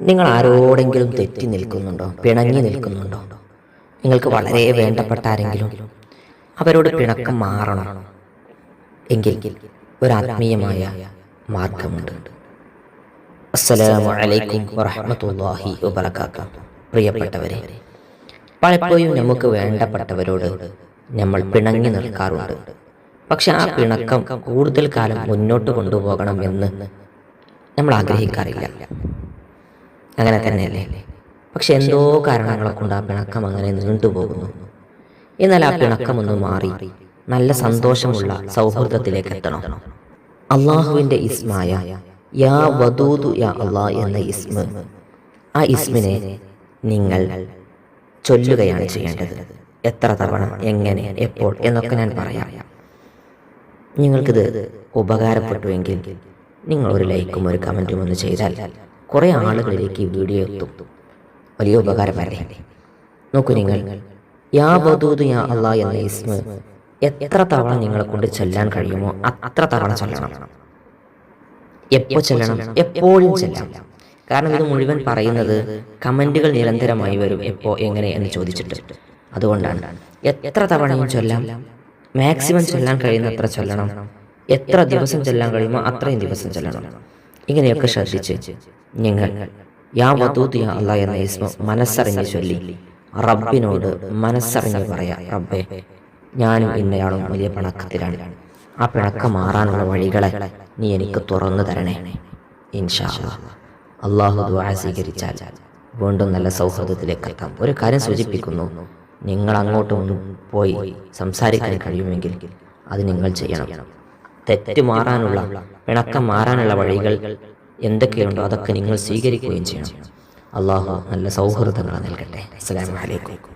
നിങ്ങൾ ആരോടെങ്കിലും തെറ്റി നിൽക്കുന്നുണ്ടോ? പിണങ്ങി നിൽക്കുന്നുണ്ടോ? നിങ്ങൾക്ക് വളരെ വേണ്ടപ്പെട്ട ആരെങ്കിലും അവരോട് പിണക്കം മാറണം എങ്കിൽ ഒരാത്മീയമായ മാർഗമുണ്ട്. അസ്സലാമു അലൈക്കും വറഹ്മത്തുള്ളാഹി വബറകാതുഹു. പ്രിയപ്പെട്ടവരെ പലപ്പോഴും നമുക്ക് വേണ്ടപ്പെട്ടവരോട് നമ്മൾ പിണങ്ങി നിൽക്കാറുണ്ട്. പക്ഷെ ആ പിണക്കം കൂടുതൽ കാലം മുന്നോട്ട് കൊണ്ടുപോകണം എന്ന് നമ്മൾ ആഗ്രഹിക്കാറില്ല. അങ്ങനെ തന്നെയല്ലേ? പക്ഷെ എന്തോ കാരണങ്ങളെ കൊണ്ട് ആ പിണക്കം അങ്ങനെ നീണ്ടുപോകുന്നു. എന്നാൽ ആ പിണക്കം ഒന്ന് മാറി. നല്ല സന്തോഷമുള്ള സൗഹൃദത്തിലേക്ക് എത്തണം. അള്ളാഹുവിന്റെ ഇസ്മായ യാ വദൂദു യാ അള്ളാ എന്ന ഇസ്മ. ആ ഇസ്മിനെ നിങ്ങൾ ചൊല്ലുകയാണ് ചെയ്യേണ്ടത്. എത്ര തവണ എങ്ങനെ എപ്പോൾ എന്നൊക്കെ ഞാൻ പറയാം. നിങ്ങൾക്കിത് ഉപകാരപ്പെട്ടുവെങ്കിൽ നിങ്ങൾ ഒരു ലൈക്കും ഒരു കമന്റും ഒന്ന് ചെയ്താൽ കുറേ ആളുകളിലേക്ക് ഈ വീഡിയോ എത്തും. വലിയ ഉപകാരമായിരുന്നു. നോക്കൂ നിങ്ങൾ യാ ബദൂദ് യാ അള്ളാ എന്ന ഇസ്മ എത്ര തവണ നിങ്ങളെ കൊണ്ട് ചൊല്ലാൻ കഴിയുമോ അത്ര തവണ ചൊല്ലണം. എപ്പോ ചെല്ലണം? എപ്പോഴും ചെല്ലാം. കാരണം ഇത് മുഴുവൻ പറയുന്നത് കമന്റുകൾ നിരന്തരമായി വരും എപ്പോ എങ്ങനെ എന്ന് ചോദിച്ചിട്ട്. അതുകൊണ്ടാണ്. എത്ര തവണയും ചൊല്ലാം? മാക്സിമം ചൊല്ലാൻ കഴിയുന്നത്ര ചൊല്ലണം. എത്ര ദിവസം ചൊല്ലാൻ കഴിയുമോ അത്രയും ദിവസം ചൊല്ലണം. ഇങ്ങനെയൊക്കെ ശ്രദ്ധിച്ച് നിങ്ങൾ യാ വധൂതിയ അല്ലാ എന്ന ഇസ്മ മനസ്സറിഞ്ഞ് ചൊല്ലി. റബ്ബിനോട് മനസ്സറിഞ്ഞ് പറയാ റബ്ബേ ഞാനും ഇന്നയാളും വലിയ പിണക്കത്തിലാണ്. ആ പിണക്കം മാറാനുള്ള വഴികളെ നീ എനിക്ക് തുറന്നു തരണേ. ഇൻഷാ. അള്ളാഹു ദുആ സ്വീകരിച്ചാൽ വീണ്ടും നല്ല സൗഹൃദത്തിലേക്ക് എത്താം. ഒരു കാര്യം സൂചിപ്പിക്കുന്നു നിങ്ങൾ അങ്ങോട്ടും പോയി സംസാരിക്കാൻ കഴിയുമെങ്കിൽ അത് നിങ്ങൾ ചെയ്യണം. തെറ്റ് മാറാനുള്ള പിണക്കം മാറാനുള്ള വഴികൾ എന്തൊക്കെയുണ്ടോ അതൊക്കെ നിങ്ങൾ സ്വീകരിക്കുകയും ചെയ്യണം. അള്ളാഹു നല്ല സൗഹൃദങ്ങൾ നൽകട്ടെ. അസ്സലാമു അലൈക്കും.